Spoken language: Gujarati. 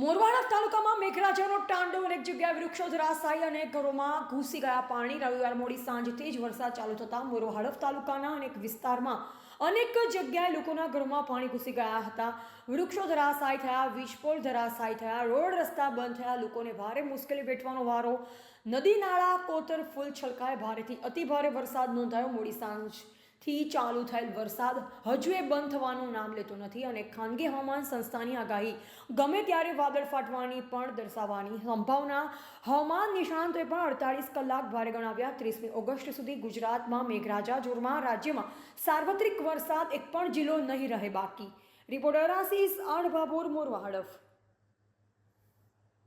મોરવાડા તાલુકામાં મેઘરાજાનો તાંડવ અનેક જગ્યાએ વૃક્ષો ધરાશાયી અને ઘરોમાં ઘૂસી ગયા પાણી. રવિવાર મોડી સાંજથી જ વરસાદ ચાલુ થતાં મોરવાડફ તાલુકાના અનેક વિસ્તારમાં અનેક જગ્યાએ લોકોના ઘરોમાં પાણી ઘૂસી ગયા હતા. વૃક્ષો ધરાશાયી થયા વીજપોલ ધરાશાયી થયા, રોડ રસ્તા બંધ થયા. લોકોને ભારે મુશ્કેલી વેઠવાનો વારો. નદી નાળા, કોતર, ફૂલ છલકાય. ભારેથી અતિભારે વરસાદ નોંધાયો મોડી સાંજ. થી ચાલુ થયેલ વરસાદ હજુ એ બંધ થવાનું નામ લેતો નથી અને ખાનગી હવામાન સંસ્થાની આગાહી ગમે ત્યારે વાદળ ફાટવાની પણ દર્શાવવાની સંભાવના. હવામાન નિષ્ણાંતોએ પણ અડતાળીસ કલાક ભારે ગણાવ્યા. ત્રીસમી ઓગસ્ટ સુધી ગુજરાતમાં મેઘરાજા જોરમાં રાજ્યમાં સાર્વત્રિક વરસાદ એક પણ જિલ્લો નહીં રહે બાકી. રિપોર્ટર આશીષ આઠ ભાભોર મોરવા હડફ.